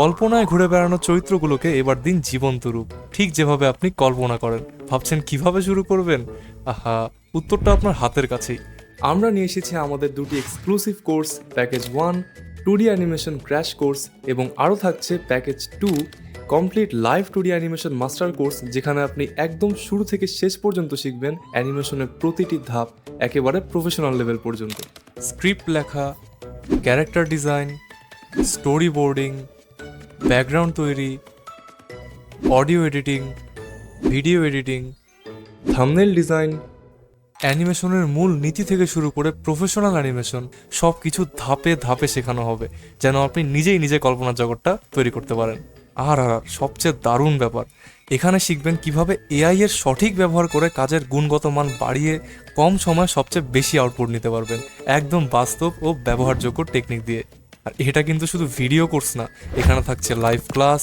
কল্পনায় ঘুরে বেড়ানো চরিত্রগুলোকে এবার দিন জীবন্ত রূপ। ঠিক যেভাবে আপনি কল্পনা করেন। ভাবছেন কীভাবে শুরু করবেন? আহা, উত্তরটা আপনার হাতের কাছেই। আমরা নিয়ে এসেছি আমাদের দুটি exclusive course package one two D animation crash course এবং আরও থাকছে package two complete live two D animation master course যেখানে আপনি একদম শুরু থেকে শেষ পর্যন্ত শিখবেন অ্যানিমেশনের প্রতিটি ধাপ, একেবারে প্রফেশনাল লেভেল পর্যন্ত। স্ক্রিপ্ট লেখা character design storyboarding background তৈরি audio editing video editing thumbnail design অ্যানিমেশনের মূল নীতি থেকে শুরু করে প্রফেশনাল অ্যানিমেশন সব কিছু ধাপে ধাপে শেখানো হবে, যেন আপনি নিজেই নিজে কল্পনার জগৎটা তৈরি করতে পারেন। আর আর সবচেয়ে দারুণ ব্যাপার, এখানে শিখবেন কীভাবে এআই এর সঠিক ব্যবহার করে কাজের গুণগত মান বাড়িয়ে কম সময়ে সবচেয়ে বেশি আউটপুট নিতে পারবেন, একদম বাস্তব ও ব্যবহারযোগ্য টেকনিক দিয়ে। আর এটা কিন্তু শুধু ভিডিও কোর্স না, এখানে থাকছে live class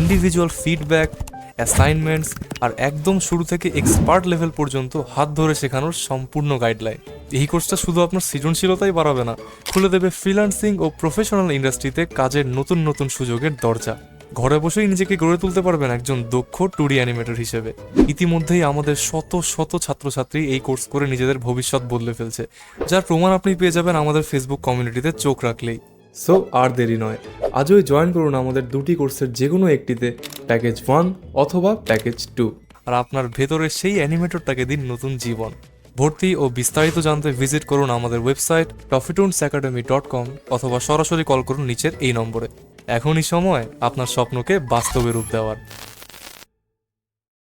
individual feedback assignments আর একদম শুরু থেকে এক্সপার্ট লেভেল পর্যন্ত হাত ধরে শেখানোর সম্পূর্ণ গাইডলাইন এই কোর্সটা শুধু আপনার সৃজনশীলতাই বাড়াবে না, খুলে দেবে ফ্রিল্যান্সিং ও প্রফেশনাল ইন্ডাস্ট্রিতে কাজের নতুন নতুন সুযোগের দরজা। ঘরে বসেই নিজেকে গড়ে তুলতে পারবেন একজন দক্ষ টুডি অ্যানিমেটর হিসেবে। ইতিমধ্যেই আমাদের শত শত ছাত্রছাত্রী এই কোর্স করে নিজেদের ভবিষ্যৎ বদলে ফেলছে, যার প্রমাণ আপনি পেয়ে যাবেন আমাদের ফেসবুক কমিউনিটিতে চোখ রাখলেই। সো আর দেরি নয়, আজই জয়েন করুন আমাদের দুটি কোর্সের যে কোনো একটিতে প্যাকেজ ওয়ান অথবা প্যাকেজ টু আর আপনার ভেতরে সেই অ্যানিমেটরটাকে দিন নতুন জীবন। ভর্তি ও বিস্তারিত জানতে ভিজিট করুন আমাদের website Toffytoons academy dot com অথবা সরাসরি কল করুন নিচের এই নম্বরে। এখনই সময় আপনার স্বপ্নকে বাস্তবে রূপ দেওয়ার।